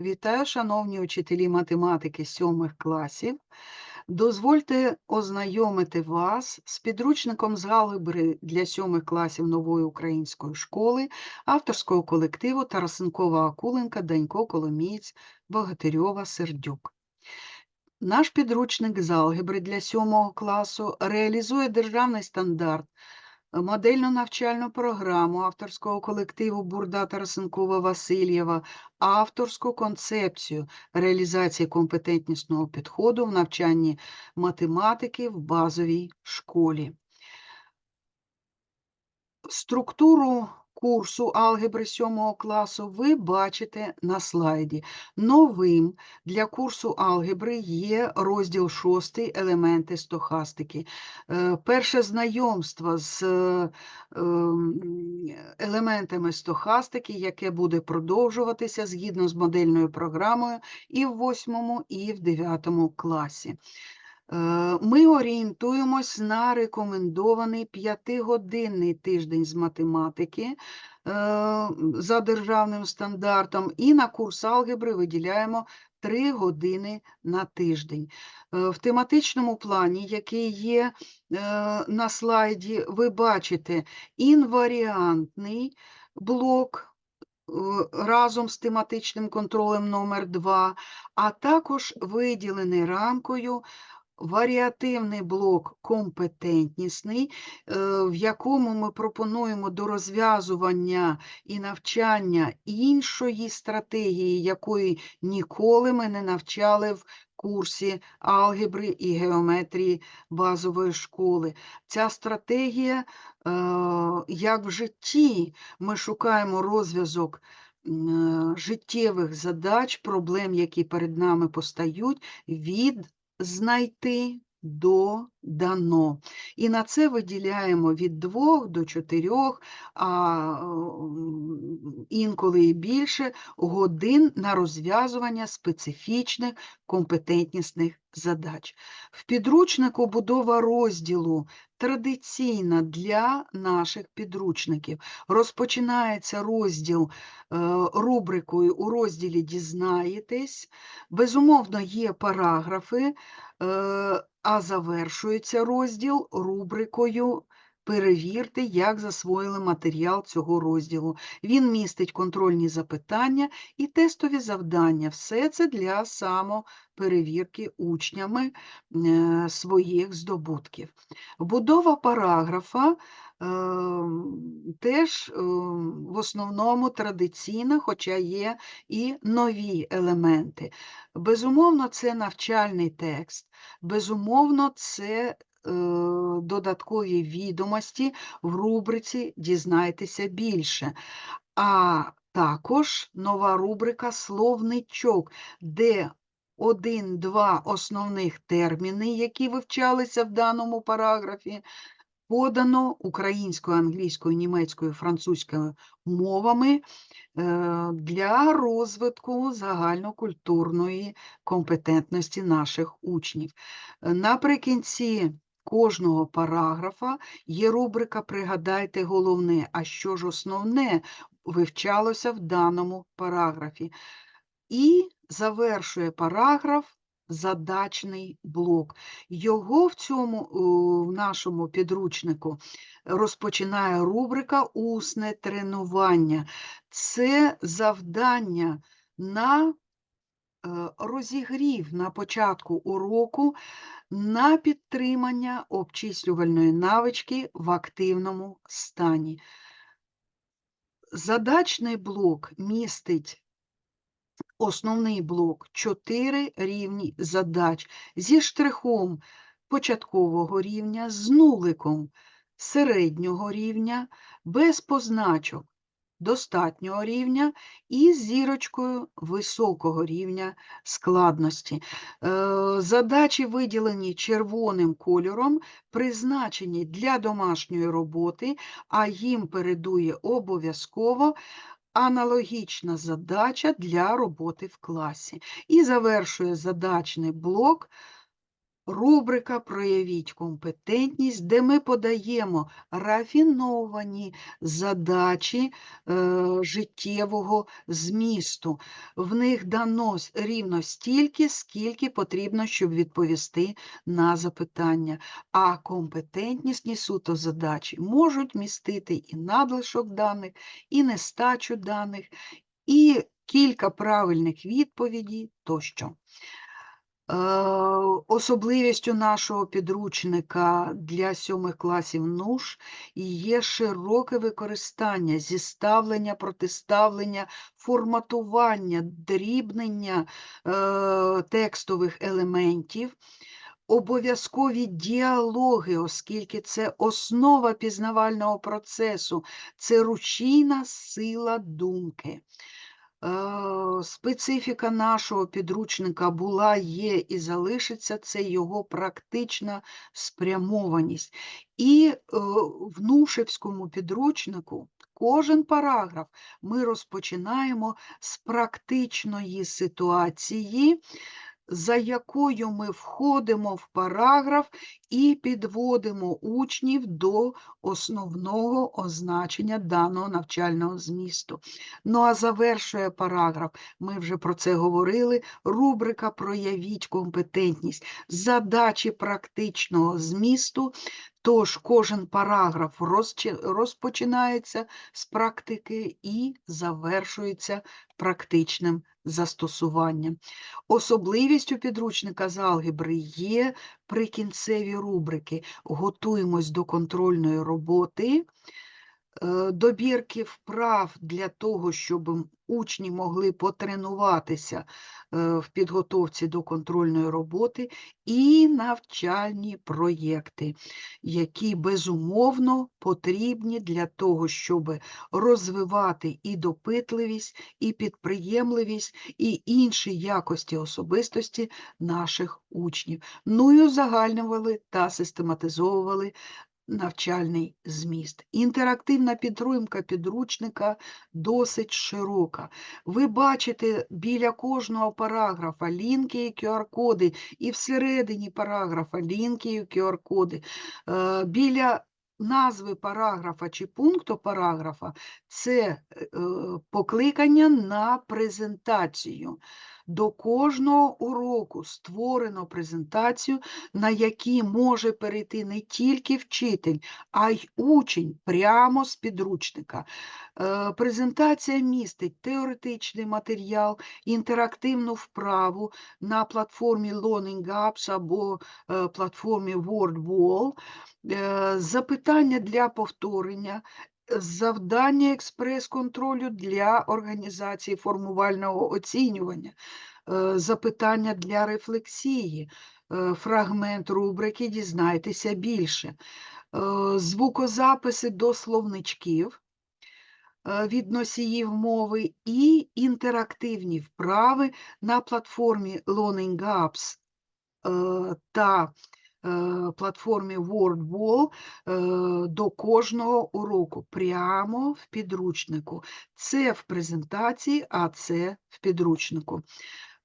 Вітаю, шановні учителі математики сьомих класів. Дозвольте ознайомити вас з підручником з алгебри для сьомих класів нової української школи, авторського колективу Тарасенкова Акуленка, Данько Коломієць, Богатирьова, Сердюк. Наш підручник з алгебри для сьомого класу реалізує державний стандарт модельну навчальну програму авторського колективу Бурда Тарасенкова Васильєва, авторську концепцію реалізації компетентнісного підходу в навчанні математики в базовій школі. Структуру курсу алгебри 7 класу ви бачите на слайді. Новим для курсу алгебри є розділ 6 елементи стохастики. Е, Перше знайомство з е, ем, елементами стохастики, яке буде продовжуватися згідно з модельною програмою і в 8, і в 9 класі. Е, Ми орієнтуємось на рекомендований п'ятигодинний тиждень з математики е, за державним стандартом, і на курс алгебри виділяємо 3 години на тиждень. Е, В тематичному плані, який є на слайді, ви бачите інваріантний блок разом з тематичним контролем номер 2 а також виділений рамкою варіативний блок компетентнісний, е, в якому ми пропонуємо до розв'язування і навчання іншої стратегії, якої ніколи ми не навчали в курсі алгебри і геометрії базової школи. Ця стратегія, е, як в житті, ми шукаємо розв'язок. е, Життєвих задач, проблем, які перед нами постають, від знайти до дано. І на це виділяємо від двох до чотирьох, а м, інколи і більше годин на розв'язування специфічних компетентнісних задач. В підручнику будова розділу традиційна для наших підручників. Розпочинається розділ е, рубрикою у розділі Дізнаєтесь. Безумовно, є параграфи, е, а завершується розділ рубрикою Перевірте, як засвоїли матеріал цього розділу. Він містить контрольні запитання і тестові завдання. Все це для самоперевірки учнями е, своїх здобутків. Будова параграфа е, теж е, в основному традиційна, хоча є і нові елементи. Безумовно, це навчальний текст, безумовно, це додаткові відомості в рубриці Дізнайтеся більше. А також нова рубрика Словничок, де один-два основних терміни, які вивчалися в даному параграфі, подано українською, англійською, німецькою, французькою мовами е, для розвитку загальнокультурної компетентності наших учнів. Наприкінці кожного параграфа є рубрика Пригадайте головне, а що ж основне вивчалося в даному параграфі. І завершує параграф задачний блок. Його в цьому в нашому підручнику розпочинає рубрика Усне тренування. Це завдання на розігрів на початку уроку на підтримання обчислювальної навички в активному стані. Задачний блок містить основний блок 4 рівні задач зі штрихом початкового рівня, з нуликом середнього рівня, без позначок достатнього рівня і зірочкою високого рівня складності. Е, Задачі, виділені червоним кольором, призначені для домашньої роботи, а їм передує обов'язково аналогічна задача для роботи в класі. І завершує задачний блок рубрика Проявіть компетентність, де ми подаємо рафіновані задачі е, життєвого змісту. В них дано рівно стільки, скільки потрібно, щоб відповісти на запитання. А компетентнісні суто задачі можуть містити і надлишок даних, і нестачу даних, і кілька правильних відповідей тощо. Е, Особливістю нашого підручника для сьомих класів НУШ є широке використання, зіставлення, протиставлення, форматування, дрібнення е, текстових елементів, обов'язкові діалоги, оскільки це основа пізнавального процесу, це рушійна сила думки. Е, Специфіка нашого підручника була, є і залишиться це його практична спрямованість. І е, в Нушевському підручнику кожен параграф ми розпочинаємо з практичної ситуації, за якою ми входимо в параграф і підводимо учнів до основного означення даного навчального змісту. Ну а завершує параграф, ми вже про це говорили, рубрика Проявіть компетентність, задачі практичного змісту. Тож кожен параграф розпочинається з практики і завершується практичним застосуванням. Особливістю підручника з алгебри є прикінцеві рубрики. Готуємось до контрольної роботи добірки вправ для того, щоб учні могли потренуватися е, в підготовці до контрольної роботи, і навчальні проєкти, які безумовно потрібні для того, щоб розвивати і допитливість, і підприємливість, і інші якості особистості наших учнів. Ну і узагальнювали та систематизовували навчальний зміст. Інтерактивна підтримка підручника досить широка. Ви бачите біля кожного параграфа лінки і QR-коди, і всередині параграфа лінки і QR-коди. Е, Біля назви параграфа чи пункту параграфа це е, покликання на презентацію. До кожного уроку створено презентацію, на якій може перейти не тільки вчитель, а й учень прямо з підручника. Е, Презентація містить теоретичний матеріал, інтерактивну вправу на платформі Learning Apps або е, платформі WordWall, е, запитання для повторення, завдання експрес-контролю для організації формувального оцінювання, е, запитання для рефлексії, е, фрагмент рубрики «Дізнайтеся більше», е, звукозаписи до словничків від носіїв мови і інтерактивні вправи на платформі Learning Apps та платформі WordWall е, до кожного уроку прямо в підручнику. Це в презентації, а це в підручнику.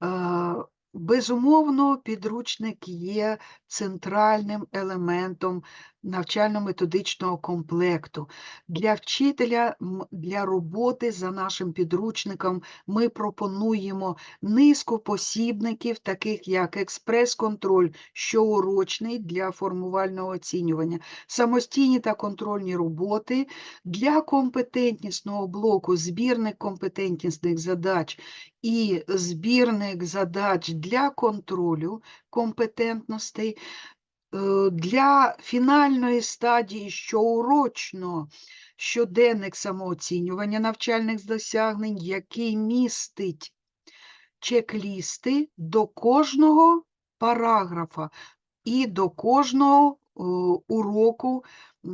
Е, Безумовно, підручник є центральним елементом навчально-методичного комплекту. Для вчителя, для роботи за нашим підручником ми пропонуємо низку посібників, таких як експрес-контроль, щоурочний для формувального оцінювання, самостійні та контрольні роботи, для компетентнісного блоку збірник компетентнісних задач і збірник задач для контролю компетентностей, для фінальної стадії щоурочно щоденник самооцінювання навчальних досягнень, який містить чек-лісти до кожного параграфа і до кожного е, уроку, е,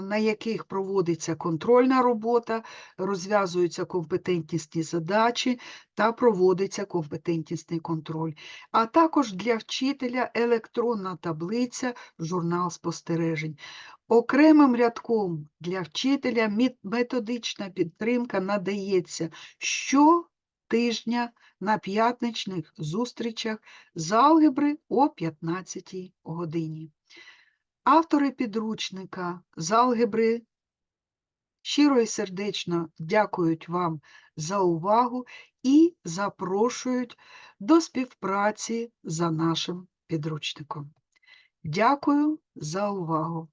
на яких проводиться контрольна робота, розв'язуються компетентнісні задачі та проводиться компетентнісний контроль. А також для вчителя електронна таблиця, журнал спостережень. Окремим рядком для вчителя методична підтримка надається що щотижня на п'ятничних зустрічах з алгебри о 15 годині. Автори підручника з алгебри щиро і сердечно дякують вам за увагу і запрошують до співпраці за нашим підручником. Дякую за увагу!